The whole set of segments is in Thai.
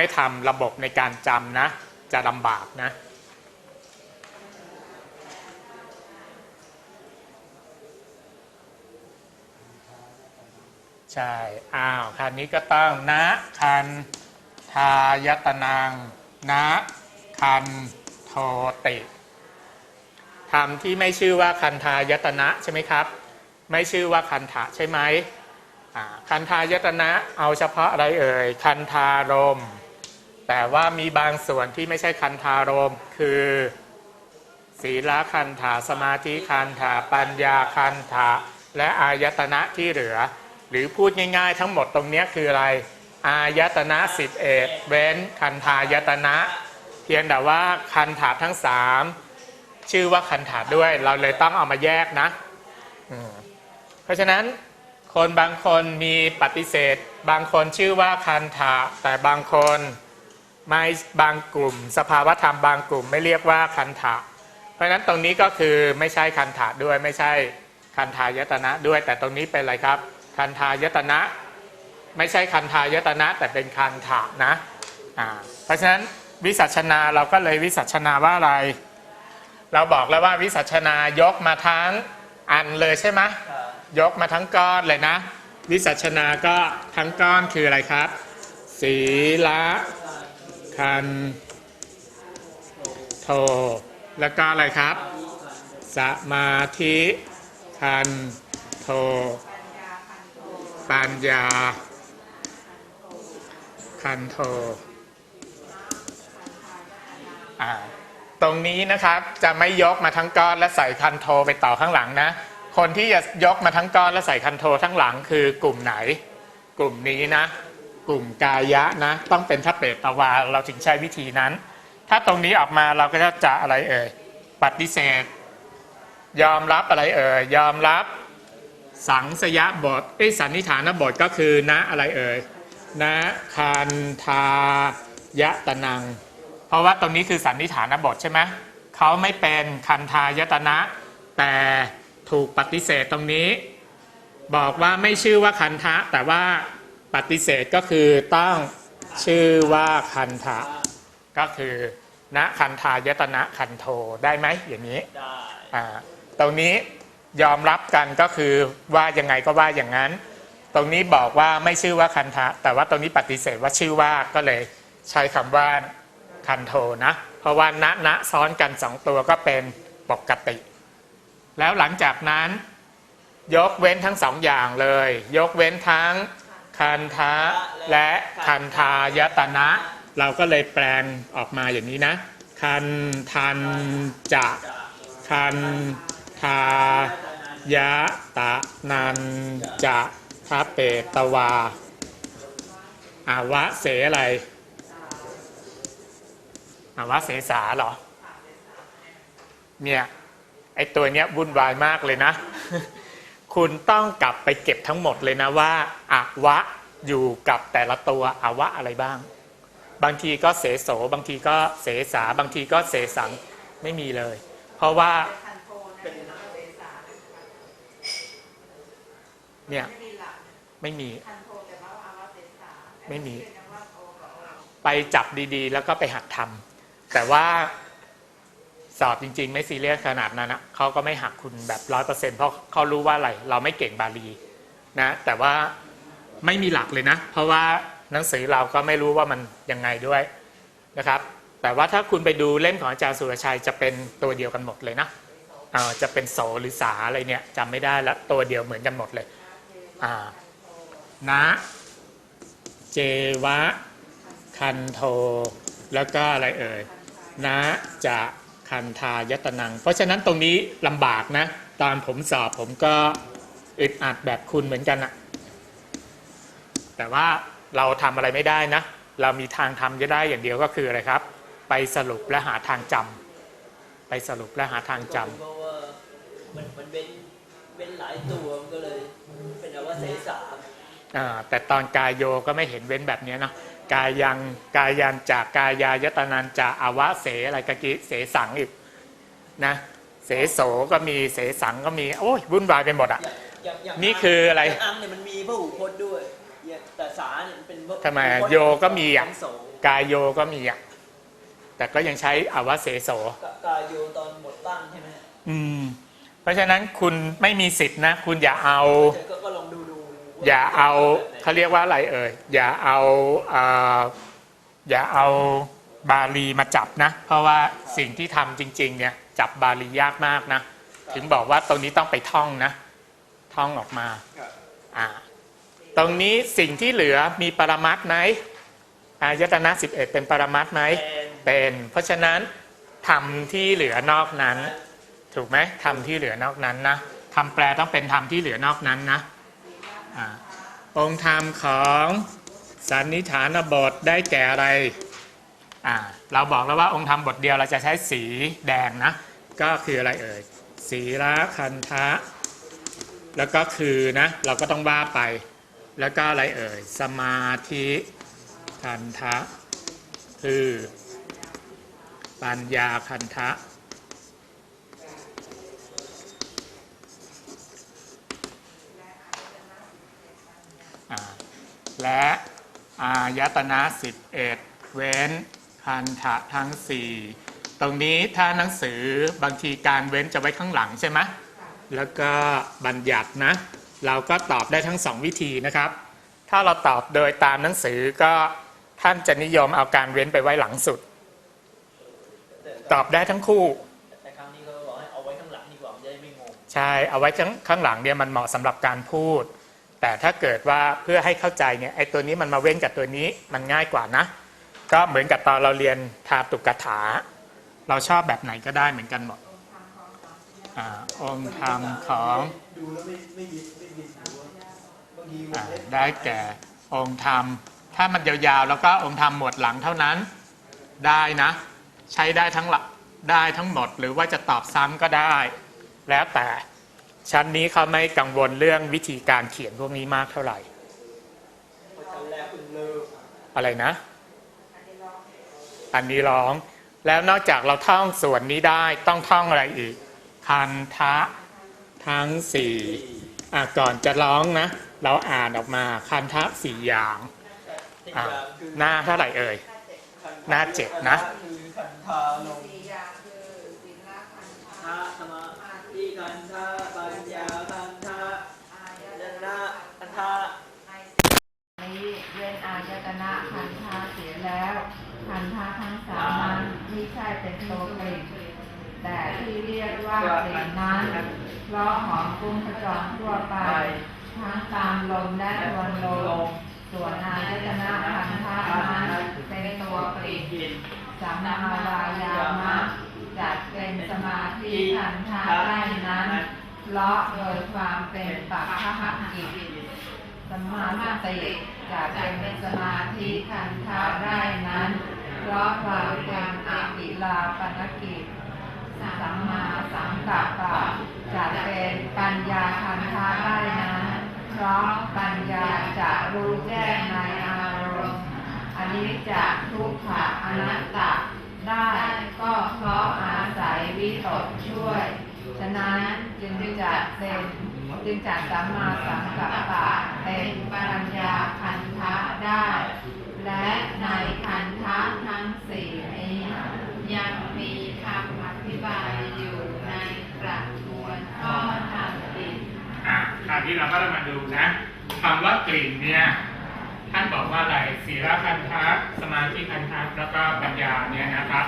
ไม่ทำระบบในการจำนะ จะลำบากนะ ใช่ อ้าวคันนี้ก็ต้องนะคันทายตนังนะคันโทติทำที่ไม่ชื่อว่าคันทายตนะใช่ไหมครับ ไม่ชื่อว่าคันทะใช่ไหมคันทายตนะเอาเฉพาะอะไรเอ่ย คันทารม แต่ว่ามีบางส่วนที่ไม่ใช่คันธารมคือ ศีลคันธาสมาธิคันธาปัญญาคันธาและอายตนะที่เหลือ หรือพูดง่าย ๆ ทั้งหมดตรงนี้คืออะไร อายตนะสิบเอ็ดเว้นคันธายตนะ เพียงแต่ว่าคันธาทั้งสามชื่อว่าคันธาด้วย เราเลยต้องเอามาแยกนะเพราะฉะนั้นคนบางคนมีปฏิเสธ บางคนชื่อว่าคันธาแต่บางคน ไม่บางกลุ่ม สภาวธรรมบางกลุ่มไม่เรียกว่าคันถะ เพราะฉะนั้นตรงนี้ก็คือไม่ใช่คันถะด้วยไม่ใช่คันทายตนะด้วย แต่ตรงนี้เป็นอะไรครับ คันทายตนะ ไม่ใช่คันทายตนะ แต่เป็นคันถะนะอ่าเพราะฉะนั้นวิสัชนาเราก็เลยวิสัชนาว่าอะไร เราบอกแล้วว่าวิสัชนายกมาทั้งอันเลยใช่ไหมยกมาทั้งก้อนเลยนะ วิสัชนาก็ทั้งก้อนคืออะไรครับ ศีละ คันโทแล้วก็อะไรครับ สมาธิคันโทปัญญาคันโทตรงนี้นะครับจะไม่ยกมาทั้งก้อนและใส่คันโทไปต่อข้างหลังนะ คนที่จะยกมาทั้งก้อนและใส่คันโททั้งหลังคือกลุ่มไหน กลุ่มนี้นะ กลุ่มกายะนะ ต้องเป็นทัพเปตตวาเราถึงใช้วิธีนั้น ถ้าตรงนี้ออกมาเราก็จะจะอะไรเอ่ยปฏิเสธ ยอมรับอะไรเอ่ยยอมรับสังสยบทไอ้สันนิฐานบทก็คือนะอะไรเอ่ยนะคันทายะตนัง เพราะว่าตรงนี้คือสันนิฐานบทใช่ไหมเขาไม่เป็นคันทายตนะ แต่ถูกปฏิเสธตรงนี้ บอกว่าไม่ชื่อว่าคันทะแต่ว่า ปฏิเสธก็คือต้องชื่อว่าคันทะก็คือณคันทายตนะคันโทได้ไหมอย่างนี้ได้อ่าตรงนี้ยอมรับกันก็คือว่ายังไงก็ว่าอย่างนั้น ตรงนี้บอกว่าไม่ชื่อว่าคันทะแต่ว่าตรงนี้ปฏิเสธว่าชื่อว่าก็เลยใช้คำว่าคันโทนะ เพราะว่าณณซ้อนกันสองตัวก็เป็นปกติ แล้วหลังจากนั้น ยกเว้นทั้งสองอย่างเลย ยกเว้นทั้ง คันทะและคันทายตนะ เราก็เลยแปลงออกมาอย่างนี้นะ คันทันจะคันทายะตะนันจะทะเปตวาอาวะเสอะไรอาวะเสสาเหรอ เนี่ย ไอตัวเนี้ยวุ่นวายมากเลยนะ คุณต้องกลับไปเก็บทั้งหมดเลยนะว่าอาวะอยู่กับแต่ละตัวอาวะอะไรบ้าง บางทีก็เสโสบางทีก็เสสาบางทีก็เสสังไม่มีเลย เพราะว่าเนี่ยไม่มีไม่มี ไปจับดีๆ แล้วก็ไปหัดทำแต่ว่า สอบจริง ๆ ไม่ซีเรียสขนาดนั้นนะเขาก็ไม่หักคุณแบบร้อยเปอร์เซ็นต์เพราะเขารู้ว่าอะไรเราไม่เก่งบาลีนะแต่ว่าไม่มีหลักเลยนะ เพราะว่าหนังสือเราก็ไม่รู้ว่ามันยังไงด้วยนะครับ แต่ว่าถ้าคุณไปดูเล่มของอาจารย์สุรชัยจะเป็นตัวเดียวกันหมดเลยนะจะเป็นโสหรือสาอะไรเนี่ยจำไม่ได้แล้วตัวเดียวเหมือนกันหมดเลยนะเจวะ คันโท แล้วก็อะไรเอ่ยนะจะ คันทายตนัง เพราะฉะนั้นตรงนี้ลำบากนะ ตอนผมสอบผมก็อึดอัดแบบคุณเหมือนกันอะแต่ว่าเราทำอะไรไม่ได้นะ เรามีทางทำจะได้อย่างเดียวก็คืออะไรครับ ไปสรุปและหาทางจำไปสรุปและหาทางจำเพราะว่ามันมันเป็นเป็นหลายตัวมันก็เลย เป็นอวเสสาอ่าแต่ตอนกายโยก็ไม่เห็นเว้นแบบเนี้ยเนาะ กายังกายันจากกายายตนันจะอาวะเสอะไรกะกิเสสังอีกนะเสโสก็มีเสสังก็มีโอ้ยวุ่นวายไปหมดอะอย่างอย่างนี่คืออะไรย่างอังเนี่ยมันมีพระหูพจน์ด้วยอย่างแต่สาเนี่ยมันเป็นพระทำไมอะพจน์โยก็มีอะขงโสกายโยก็มีอะแต่ก็ยังใช้อวเสโสกกายโยตอนหมดตั้งใช่ไหมฮะอืม เพราะฉะนั้นคุณไม่มีสิทธินะ คุณอย่าเอาเดี๋ยวก็ก็ล อย่าเอาเขาเรียกว่าอะไรเอ่ยอย่าเอาอย่าเอาบาลีมาจับนะ เพราะว่าสิ่งที่ทำจริง ๆ เนี่ยจับบาลียากมากนะ ถึงบอกว่าตรงนี้ต้องไปท่องนะ ท่องออกมาอ่าตรงนี้สิ่งที่เหลือมีปรมัตถ์ไหมอายตนะ11เป็นปรมัตถ์ไหมเป็นเป็น เพราะฉะนั้นทำที่เหลือนอกนั้น ถูกไหมทำที่เหลือนอกนั้นนะคำแปลต้องเป็นทำที่เหลือนอกนั้นนะ องค์ธรรมของสันนิฐานบทได้แก่อะไรเราบอกแล้วว่าองค์ธรรมบทเดียวเราจะใช้สีแดงนะ ก็คืออะไรเอ่ยสีละคันทะ แล้วก็คือนะ เราก็ต้องว่าไป แล้วก็อะไรเอ่ยสมาธิคันทะ คือ ปัญญาคันทะ และอายตนะ11 เว้นคันทะทั้ง 4 ตรงนี้ถ้าหนังสือบางทีการเว้นจะไว้ข้างหลังใช่ไหมแล้วก็บัญญัตินะ เราก็ตอบได้ทั้งสองวิธีนะครับ ถ้าเราตอบโดยตามหนังสือก็ท่านจะนิยมเอาการเว้นไปไว้หลังสุดแต่ตอบได้ทั้งคู่แต่ครั้งนี้เขาบอกให้เอาไว้ข้างหลังดีกว่ามันจะได้ไม่งงใช่เอาไว้ข้างข้างหลังเนี่ยมันเหมาะสำหรับการพูด แต่ถ้าเกิดว่าเพื่อให้เข้าใจเนี่ยไอ้ตัวนี้มันมาเว้นกับตัวนี้มันง่ายกว่านะ ก็เหมือนกับตอนเราเรียนทาตุกถา เราชอบแบบไหนก็ได้เหมือนกันหมดอาองค์ธรรมของไม่ไม่ยินไม่ยินหัวบางทีวอางเล็บได้แก่องค์ธรรม ถ้ามันยาวๆ แล้วก็องค์ธรรมหมวดหลังเท่านั้นได้นะ ใช้ได้ทั้งหลักได้ทั้งหมดหรือว่าจะตอบซ้ำก็ได้ แล้วแต่ ชั้นนี้เขาไม่กังวลเรื่องวิธีการเขียนพวกนี้มากเท่าไหร่เพราะชั้นแรกเพิ่งเริ่มอะไรนะ อันนี้ร้อง แล้วนอกจากเราท่องส่วนนี้ได้ต้องท่องอะไรอีกคันทะ ทั้งสี่อะก่อนจะร้องนะ เราอ่านออกมาคันทะสี่อย่างที่อะอย่างคือหน้าเท่าไหร่เอ่ยคัธหน้าเจ็ดนะ คือคันธาลงทาสมาธิคันธาปัญญาคันธาญาณคันธานี้เว้นอายตนะคันธาเสียแล้วคันธาทั้งสามนั้นไม่ใช่เป็นตัวกลิ่นแต่ที่เรียกว่ากลิ่นนั้นเพราะหอมฟุ้งกระจรทั่วไป ทั้งตามลมและทวนลมส่วนอายตนะคันธานั้นเป็นตัวกลิ่นกินสัมมาวายามะ จัดเป็นสมาธิคันธาได้นั้นเพราะโดยความเป็นปัจฉหกิจสมาธิจะเป็นสมาธิคันธาได้นั้นเพราะความเป็นอภิลาปนกิจสัมมาสังกัปปะจะเป็นปัญญาคันธาได้นั้นเพราะปัญญาจะรู้แจ้งในอารมณ์อันนี้จะทุกขะอนัตตะได้ก็ วิตกช่วย ฉะนั้นจึงจะเป็นจึงจะสัมมาสังกัปปะเป็นปัญญาคันธะได้ และในคันธะทั้งสี่นี้ยังมีคำอธิบายอยู่ในประทวนข้อธรรมอีกอ่คราวนี้เราก็จะมาดูนะคำว่ากลิ่นเนี่ยท่านบอกว่าอะไรศีลคันทะสมาธิคันทะแล้วก็ปัญญาเนี่ยนะครับ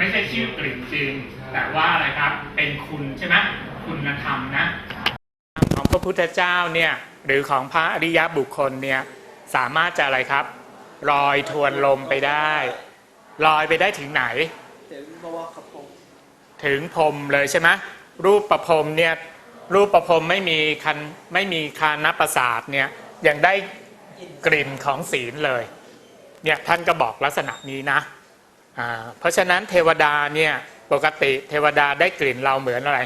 ไม่ใช่ชื่อกลิ่นจริง แต่ว่าอะไรครับ เป็นคุณใช่ไหมคุณธรรมนะ ของพระพุทธเจ้าเนี่ยหรือของพระอริยบุคคลเนี่ยสามารถจะอะไรครับลอยทวนลมไปได้ลอยไปได้ถึงไหน ถึงเพราะว่าขับผมถึงพรหมเลยใช่ไหมรูปประพรมเนี่ยรูปประพรมไม่มีคันไม่มีคานประสาทเนี่ยยังได้กลิ่นของศีลเลยเนี่ยท่านก็บอกลักษณะนี้นะอ่า เพราะฉะนั้นเทวดาเนี่ยปกติเทวดาได้กลิ่นเราเหมือนอะไร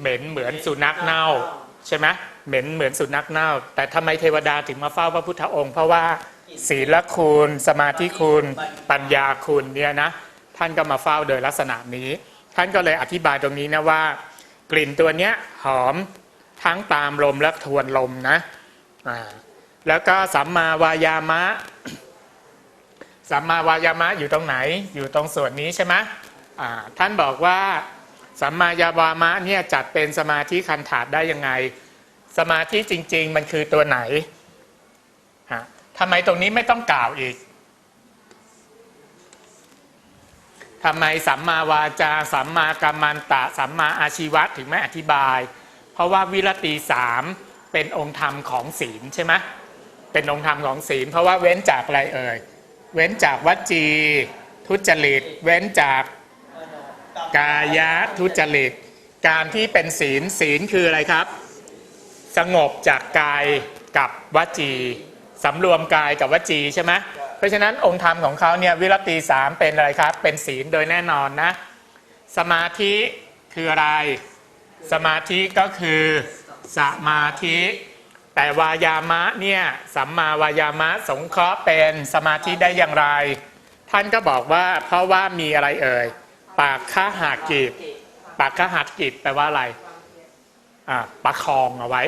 เหม็นเหมือนสุนัขเน่าใช่ไหมเหม็นเหมือนสุนัขเน่า แต่ทำไมเทวดาถึงมาเฝ้าพระพุทธองค์ เพราะว่าศีลคุณ สมาธิคุณ ปัญญาคุณเนี่ยนะท่านก็มาเฝ้าโดยลักษณะนี้ ท่านก็เลยอธิบายตรงนี้นะว่า กลิ่นตัวเนี้ยหอมทั้งตามลมและทวนลมนะแล้วก็สัมมาวายามะ สัมมาวายามะอยู่ตรงไหน อยู่ตรงส่วนนี้ใช่ไหมท่านบอกว่าสัมมายาวามะเนี่ยจัดเป็นสมาธิคันถาดได้ยังไง สมาธิจริง ๆ มันคือตัวไหนฮะทำไมตรงนี้ไม่ต้องกล่าวอีกทำไมสัมมาวาจา สัมมากัมมันตะ สัมมาอาชีวะถึงไม่อธิบาย เพราะว่าวิรติสามเป็นองค์ธรรมของศีลใช่ไหมเป็นองค์ธรรมของศีล เพราะว่าเว้นจากอะไรเอ่ย เว้นจากวจี ทุจริต เว้นจากกายะทุจริต การที่เป็นศีลศีลคืออะไรครับ สงบจากกายกับวจีสำรวมกายกับวจีใช่ไหมเพราะฉะนั้นองค์ธรรมของเขาเนี่ยวิรติสามเป็นอะไรครับ เป็นศีลโดยแน่นอนนะ สมาธิคืออะไร สมาธิก็คือสมาธิ แต่วายามะเนี่ยสัมมาวายามะสงเคราะห์เป็นสมาธิได้อย่างไร ท่านก็บอกว่าเพราะว่ามีอะไรเอ่ยปากข้าหากิจปากข้าหัดกิจแปลว่าอะไรอ่าประคองเอาไว้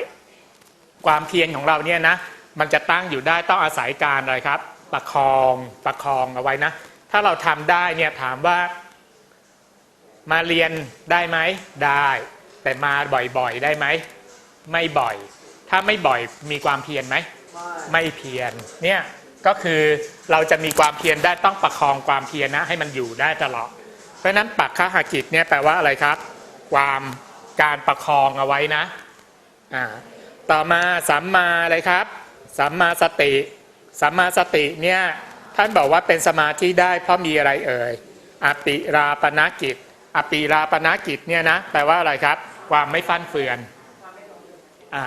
ความเพียรของเราเนี่ยนะมันจะตั้งอยู่ได้ต้องอาศัยการอะไรครับ ประคองประคองเอาไว้นะ ถ้าเราทำได้เนี่ยถามว่า มาเรียนได้ไหมได้ แต่มาบ่อยๆ ได้ไหมไม่บ่อย ถ้าไม่บ่อยมีความเพียรไหมไม่เพียรเนี่ยก็คือเราจะมีความเพียรได้ต้องประคองความเพียรนะให้มันอยู่ได้ตลอด เพราะนั้นปักขหกิจเนี่ยแปลว่าอะไรครับ ความการประคองเอาไว้นะอ่าต่อมาสัมมาอะไรครับสัมมาสติสัมมาสติเนี่ยท่านบอกว่าเป็นสมาธิได้เพราะมีอะไรเอ่ยอปิราปนากิจ อปิราปนากิจเนี่ยนะแปลว่าอะไรครับ ความไม่ฟั่นเฟือนอ่า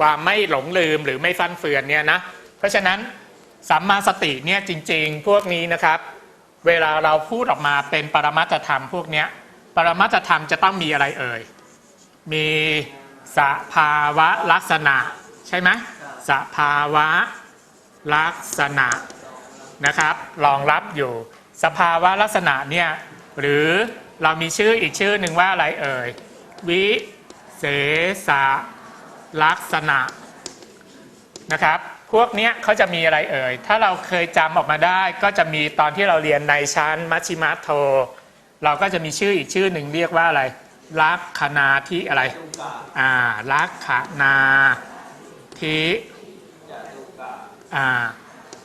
ความไม่หลงลืมหรือไม่ฟั่นเฟือนเนี่ยนะเพราะฉะนั้นสัมมาสติเนี่ยจริง ๆ พวกนี้นะครับ เวลาเราพูดออกมาเป็นปรมัตธรรมพวกเนี้ยปรมัตธรรมจะต้องมีอะไรเอ่ย มีสภาวะลักษณะใช่ไหมสภาวะลักษณะนะครับรองรับอยู่ สภาวะลักษณะเนี่ยหรือเรามีชื่ออีกชื่อหนึ่งว่าอะไรเอ่ย วิเศษะ ลักษณะนะครับ พวกนี้เขาจะมีอะไรเอ่ย ถ้าเราเคยจำออกมาได้ก็จะมีตอนที่เราเรียนในชั้นมัชชิมัตโท เราก็จะมีชื่ออีกชื่อหนึ่งเรียกว่าอะไร ลักขณาที่อะไร อ่า ลักขณาทิอ่า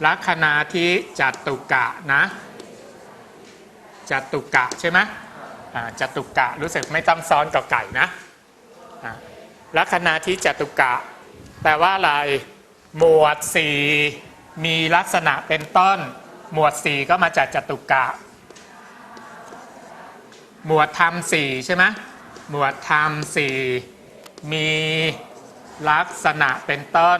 ลักขณาทิจัตุกะนะจัตุกะใช่ไหมอ่าจัตุกะรู้สึกไม่ต้องซ้อนกับไก่นะอ่า ลัคนาทิจตุกะ แปลว่าอะไร หมวดสี่มีลักษณะเป็นต้น หมวดสี่ก็มาจากจตุกะ หมวดธรรมสี่ใช่ไหมหมวดธรรมสี่มีลักษณะเป็นต้น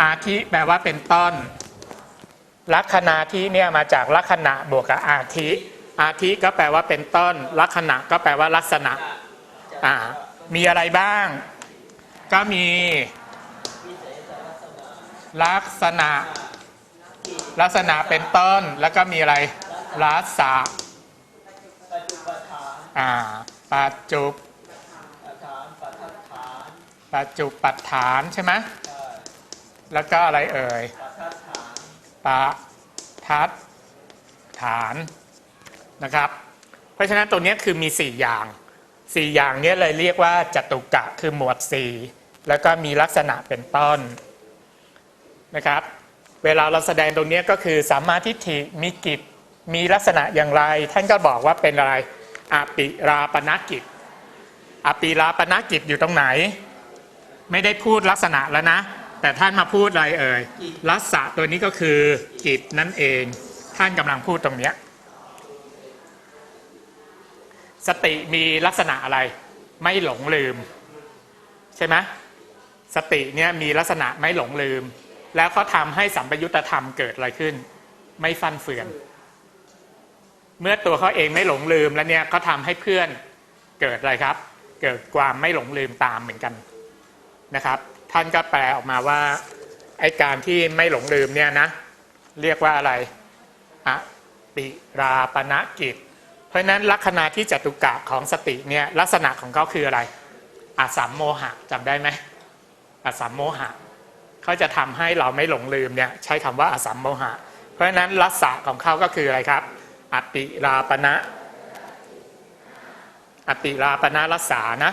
อาทิแปลว่าเป็นต้น ลัคนาทิเนี่ยมาจากลัคนาบวกกับอาทิ อาทิก็แปลว่าเป็นต้น ลัคนาก็แปลว่าลักษณะอ่ามีอะไรบ้าง ก็มี ลักษณะ ลักษณะเป็นต้นแล้วก็มีอะไรลักษะปัจจุบันฐานอ่าปัจจุฐานปัจจุฐานปัจจุปัฏฐานใช่ไหมใช่แล้วก็อะไรเอ่ยปัจจุฐานปะทัดฐาน นะครับ เพราะฉะนั้นตัวเนี้ยคือมี 4 อย่าง 4 อย่างเนี้ยเลยเรียกว่าจตุกะคือหมวด 4 แล้วก็มีลักษณะเป็นต้นนะครับ เวลาเราแสดงตรงเนี้ยก็คือสัมมาทิฏฐิมีกิจมีลักษณะอย่างไร ท่านก็บอกว่าเป็นอะไรอปิราปนกิจอปิราปนกิจอยู่ตรงไหน ไม่ได้พูดลักษณะแล้วนะ แต่ท่านมาพูดอะไรเอ่ยลักษะตัวนี้ก็คือกิจนั่นเอง ท่านกำลังพูดตรงเนี้ย สติมีลักษณะอะไร ไม่หลงลืม ใช่ไหมสติเนี่ยมีลักษณะไม่หลงลืม แล้วเขาทำให้สัมปยุตธรรมเกิดอะไรขึ้น ไม่ฟันเฟือน เมื่อตัวเขาเองไม่หลงลืมแล้วเนี่ยเขาทำให้เพื่อนเกิดอะไรครับ เกิดความไม่หลงลืมตามเหมือนกันนะครับ ท่านก็แปลออกมาว่าไอการที่ไม่หลงลืมเนี่ยนะ เรียกว่าอะไรอะปิราปณกิจ เพราะฉะนั้นลักษณะที่จตุกะของสติเนี่ยลักษณะของเขาคืออะไรอาสัมโมหะจำได้ไหมอาสัมโมหะเขาจะทำให้เราไม่หลงลืมเนี่ยใช้คำว่าอสัมโมหะ เพราะฉะนั้นลักษณะของเขาก็คืออะไรครับอติราปณะอติราปณะรักษานะ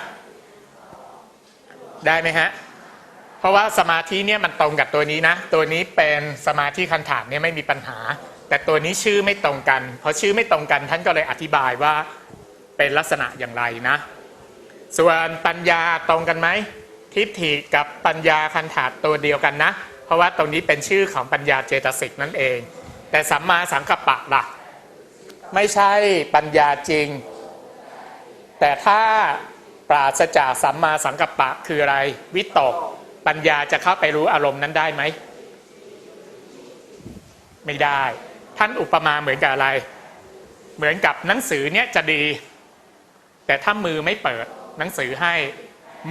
ได้ไหมฮะเพราะว่าสมาธิเนี่ยมันตรงกับตัวนี้นะ ตัวนี้เป็นสมาธิคันถามเนี่ยไม่มีปัญหา แต่ตัวนี้ชื่อไม่ตรงกันเพอชื่อไม่ตรงกันท่านก็เลยอธิบายว่าเป็นลักษณะอย่างไรนะ ส่วนปัญญาตรงกันไหมทิฏฐิกับปัญญาคันถาตัวเดียวกันนะ เพราะว่าตรงนี้เป็นชื่อของปัญญาเจตสิกนั่นเอง แต่สัมมาสังกัปปะล่ะ ไม่ใช่ปัญญาจริง แต่ถ้าปราศจากสัมมาสังกัปปะคืออะไร วิตก ปัญญาจะเข้าไปรู้อารมณ์นั้นได้ไหม ไม่ได้ ท่านอุปมาเหมือนกับอะไร เหมือนกับหนังสือเนี่ยจะดี แต่ถ้ามือไม่เปิดหนังสือให้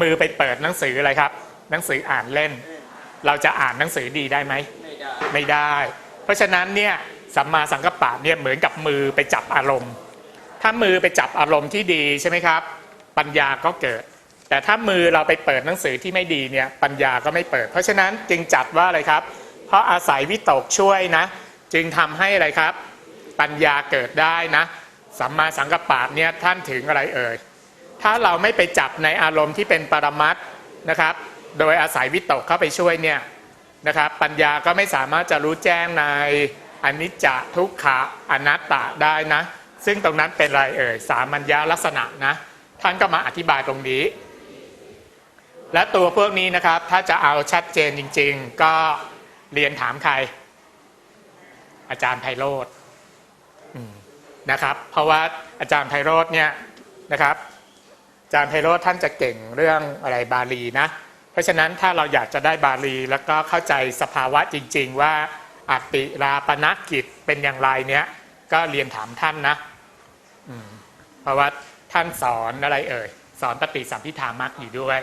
มือไปเปิดหนังสืออะไรครับ หนังสืออ่านเล่น เราจะอ่านหนังสือดีได้ไหมไม่ได้ไม่ได้ เพราะฉะนั้นเนี่ยสัมมาสังกัปปะเนี่ยเหมือนกับมือไปจับอารมณ์ ถ้ามือไปจับอารมณ์ที่ดีใช่ไหมครับ ปัญญาก็เกิด แต่ถ้ามือเราไปเปิดหนังสือที่ไม่ดีเนี่ยปัญญาก็ไม่เปิด เพราะฉะนั้นจึงจัดว่าอะไรครับ เพราะอาศัยวิตกช่วยนะ จึงทำให้อะไรครับ ปัญญาเกิดได้นะสัมมาสังกัปปะเนี่ยท่านถึงอะไรเอ่ยถ้าเราไม่ไปจับในอารมณ์ที่เป็นปรมัตถ์นะครับ โดยอาศัยวิตกเข้าไปช่วยเนี่ยนะครับ ปัญญาก็ไม่สามารถจะรู้แจ้งในอนิจจทุกขะอนัตตะได้นะ ซึ่งตรงนั้นเป็นอะไรเอ่ยสามัญญาลักษณะนะท่านก็มาอธิบายตรงนี้ และตัวพวกนี้นะครับถ้าจะเอาชัดเจนจริง ๆ ก็เรียนถามใคร อาจารย์ไพโรธนะครับ เพราะว่าอาจารย์ไพโรธเนี่ยนะครับ อาจารย์ไพโรธท่านจะเก่งเรื่องอะไรบาลีนะ เพราะฉะนั้นถ้าเราอยากจะได้บาลีแล้วก็เข้าใจสภาวะจริง ๆ ว่าอัตติราปนกิจเป็นอย่างไรเนี้ยก็เรียนถามท่านนะเพราะว่าท่านสอนอะไรเอ่ยสอนปฏิสัมพิธามักอยู่ด้วย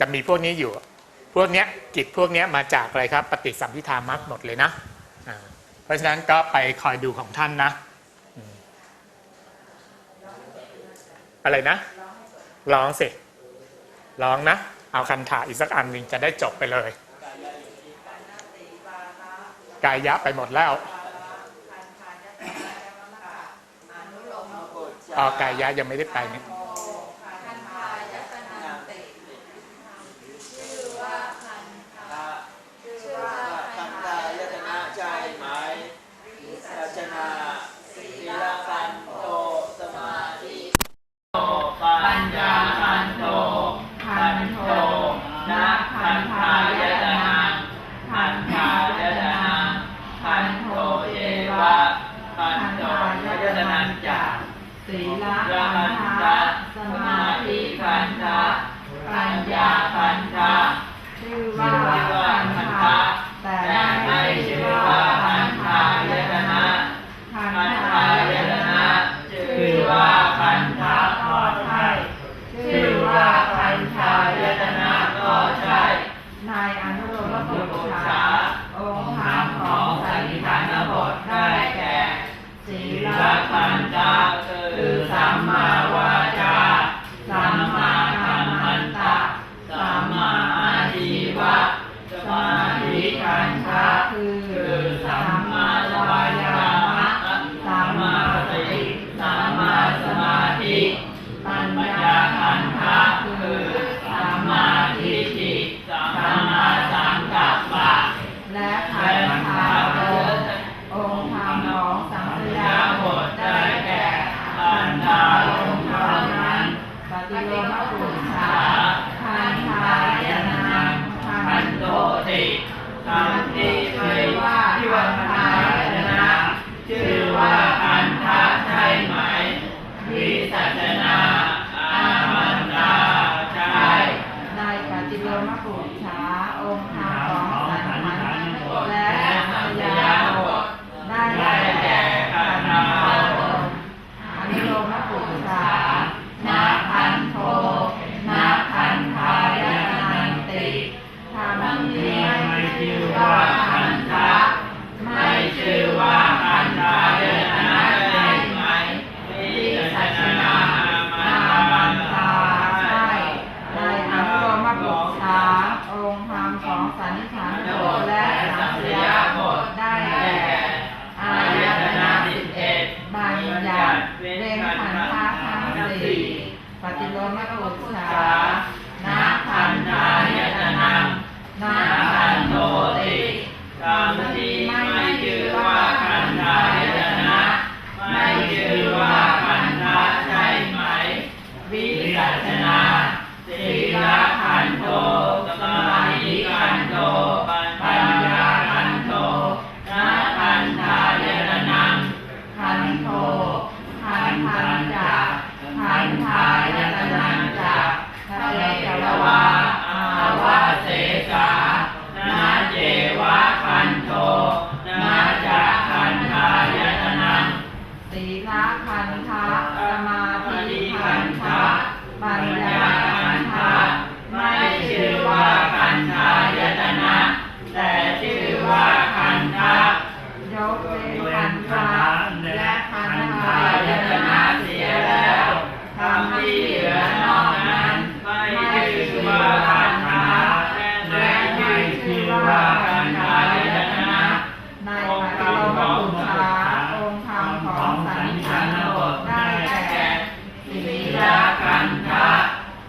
จะมีพวกนี้อยู่ พวกเนี้ยกิจพวกเนี้ยมาจากอะไรครับ ปฏิสัมพิธามักหมดเลยนะอ่า เพราะฉะนั้นก็ไปคอยดูของท่านนะ อะไรนะ ร้องสิร้องนะ เอาคันถาอีกสักอันหนึ่งจะได้จบไปเลย กายยะไปหมดแล้วออกายยะยังไม่ได้ไปเนี่ย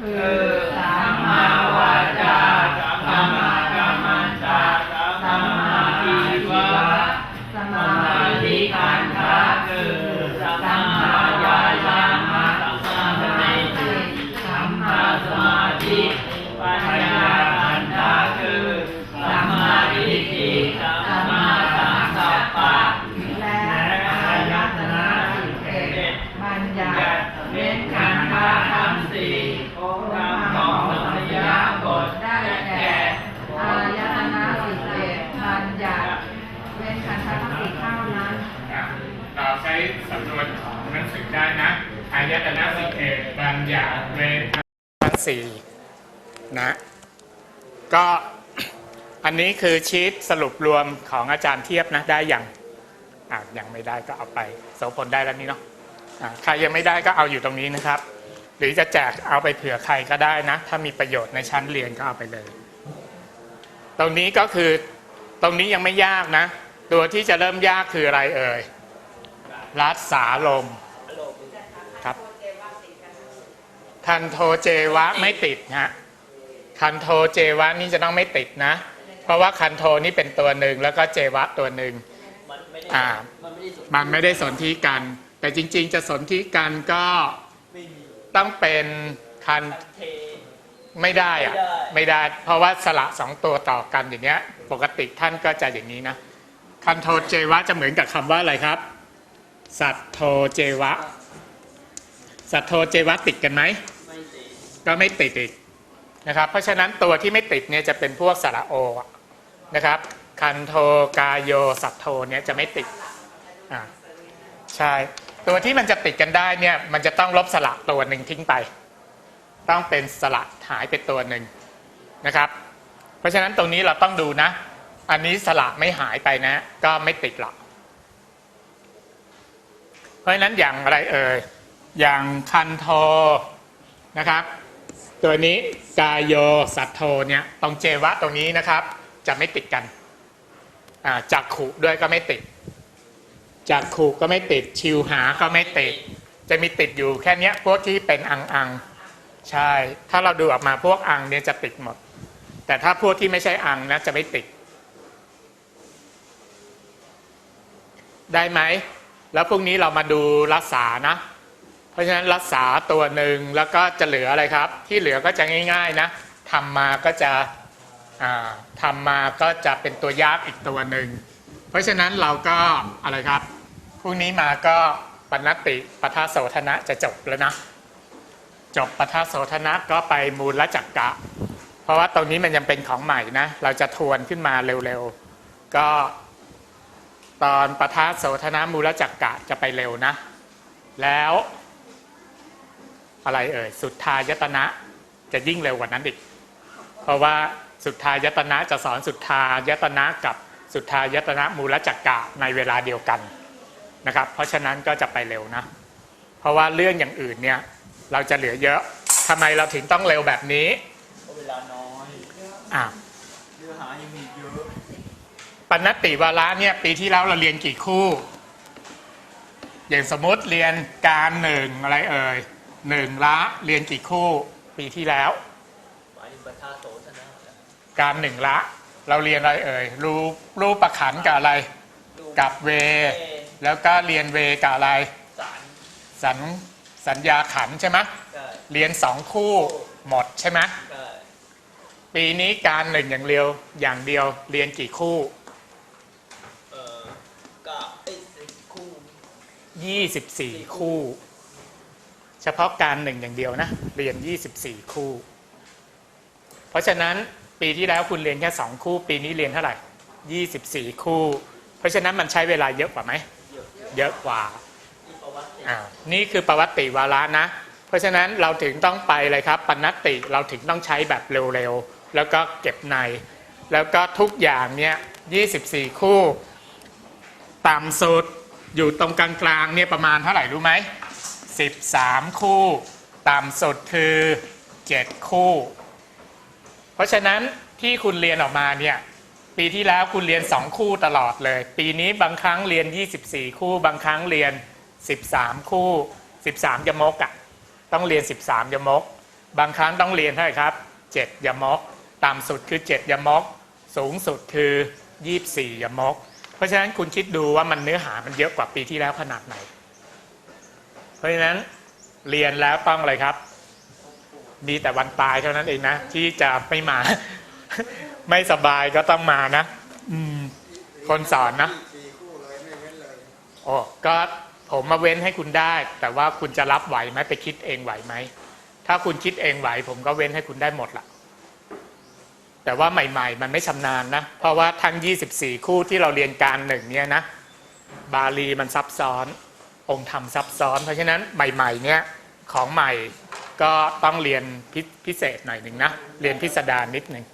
Mm. สี่นะก็อันนี้คือชีตสรุปรวมของอาจารย์เทียบนะได้อย่างอะยังไม่ได้ก็เอาไปโสพลได้แล้วนี่เนาะอะใครยังไม่ได้ก็เอาอยู่ตรงนี้นะครับ หรือจะแจกเอาไปเผื่อใครก็ได้นะ ถ้ามีประโยชน์ในชั้นเรียนก็เอาไปเลย ตรงนี้ก็คือตรงนี้ยังไม่ยากนะ ตัวที่จะเริ่มยากคืออะไรเอ่ยรัศาลมครับ คันโทเจวะไม่ติดฮะคันโทเจวะนี่จะต้องไม่ติดนะ เพราะว่าคันโทนี่เป็นตัวหนึ่งแล้วก็เจวะตัวหนึ่งมันไม่ได้อ่ามันไม่ได้สนไม่ได้สนธิกัน แต่จริง ๆ จะสนธิกันก็ต้องเป็นคันไม่ได้อะไม่ได้ เพราะว่าสระสองตัวต่อกันอย่างเงี้ย ปกติท่านก็จะอย่างนี้นะคันโทเจวะจะเหมือนกับคำว่าอะไรครับ สัตโทเจวะ สัตโทเจวะติดกันไหม ก็ไม่ติดอีกนะครับ เพราะฉะนั้นตัวที่ไม่ติดเนี่ยจะเป็นพวกสระโอนะครับ คันโทกาโยสัตโทเนี่ยจะไม่ติดอ่าใช่ตัวที่มันจะติดกันได้เนี่ยมันจะต้องลบสระตัวหนึ่งทิ้งไป ต้องเป็นสระหายไปตัวหนึ่งนะครับ เพราะฉะนั้นตรงนี้เราต้องดูนะ อันนี้สระไม่หายไปนะ ก็ไม่ติดหรอกเพราะฉะนั้นอย่างอะไรเอ่ยอย่างคันโทนะครับ ตัวนี้กายโยสัตโทเนี่ยตรงเจวะตรงนี้นะครับ จะไม่ติดกันอ่าจักขุด้วยก็ไม่ติดจักขุก็ไม่ติด ชิวหาก็ไม่ติด จะมีติดอยู่แค่นี้พวกที่เป็นอังอังใช่ ถ้าเราดูออกมาพวกอังเนี่ยจะติดหมด แต่ถ้าพวกที่ไม่ใช่อังนะจะไม่ติด ได้ไหม แล้วพรุ่งนี้เรามาดูรักษานะ เพราะฉะนั้นรักษาตัวหนึ่งแล้วก็จะเหลืออะไรครับ ที่เหลือก็จะง่าย ๆนะทำมาก็จะทำมาก็จะเป็นตัวยากอีกตัวหนึ่งเพราะฉะนั้นเราก็อะไรครับพรุ่งนี้มาก็ปณติปทาโสธนะจะจบแล้วนะ จบปทาโสธนะก็ไปมูลจักกะ เพราะว่าตรงนี้มันยังเป็นของใหม่นะ เราจะทวนขึ้นมาเร็วๆ ก็ตอนปทาโสธนะมูลจักกะจะไปเร็วนะ แล้ว อะไรเอ่ยสุดทายตนะจะยิ่งเร็วกว่านั้นอีก เพราะว่าสุดทายตนะจะสอนสุดทายตนะกับสุดทายตนะมูลจักกะในเวลาเดียวกันนะครับ เพราะฉะนั้นก็จะไปเร็วนะ เพราะว่าเรื่องอย่างอื่นเนี่ยเราจะเหลือเยอะทำไมเราถึงต้องเร็วแบบนี้เพราะเวลาน้อยอะเนื้อหายังมีเยอะปณติวาระเนี่ยปีที่แล้วเราเรียนกี่คู่ อย่างสมมติเรียนการหนึ่งอะไรเอ่ย หนึ่งละเรียนกี่คู่ปีที่แล้วหมายถึงประทาโสธนะการหนึ่งละ เราเรียนอะไรเอ่ยรูปรูปประขันกับอะไรดูกับเว แล้วก็เรียนเวกับอะไรสารสัญสัญญาขันธ์ใช่ไหมใช่เรียนสองคู่หมดใช่ไหมใช่ปีนี้การหนึ่งอย่างเดียวอย่างเดียวเรียนกี่คู่เอ่อกับไอ้สิบคู่24คู่ เฉพาะการหนึ่งอย่างเดียวนะเรียน 24 คู่ เพราะฉะนั้นปีที่แล้วคุณเรียนแค่ 2 คู่ ปีนี้เรียนเท่าไหร่ 24 คู่ เพราะฉะนั้นมันใช้เวลาเยอะกว่าไหมเยอะเยอะกว่าที่ประวัติอ่านี่คือประวัติวาระนะ เพราะฉะนั้นเราถึงต้องไปเลยครับปณติเราถึงต้องใช้แบบเร็วๆ แล้วก็เก็บใน แล้วก็ทุกอย่างเนี่ย24 คู่ต่ำสุดอยู่ตรงกลางๆเนี่ยประมาณเท่าไหร่รู้ไหม 13 คู่ ต่ำสุดคือ 7 คู่ เพราะฉะนั้นที่คุณเรียนออกมาเนี่ยปีที่แล้วคุณเรียน 2 คู่ตลอดเลย ปีนี้บางครั้งเรียน 24 คู่ บางครั้งเรียน 13 คู่ 13ยมกอะ่ะต้องเรียน 13ยมก บางครั้งต้องเรียนเท่าไหร่ครับ 7ยมก ต่ำสุดคือ 7ยมก สูงสุดคือ 24ยมก เพราะฉะนั้นคุณคิดดูว่ามันเนื้อหามันเยอะกว่าปีที่แล้วขนาดไหน ราะฉะนั้นเรียนแล้วต้องอะไรครับ มีแต่วันตายเท่านั้นเองนะ ที่จะไม่มา ไม่สบายก็ต้องมานะอืม คนสอนนะโอ้ก็ผมมาเว้นให้คุณได้ แต่ว่าคุณจะรับไหวไหมไปคิดเองไหวไหมถ้าคุณคิดเองไหว ผมก็เว้นให้คุณได้หมดละแต่ว่าใหม่ ๆ มันไม่ชำนาญนะ เพราะว่าทั้ง 24 คู่ที่เราเรียนการหนึ่งเนี่ยนะ บาลีมันซับซ้อน องค์ธรรมซับซ้อน เพราะฉะนั้นใหม่ๆเนี้ยของใหม่ก็ต้องเรียนพิพิเศษหน่อยหนึ่งนะ เรียนพิสดารนิดหนึ่ง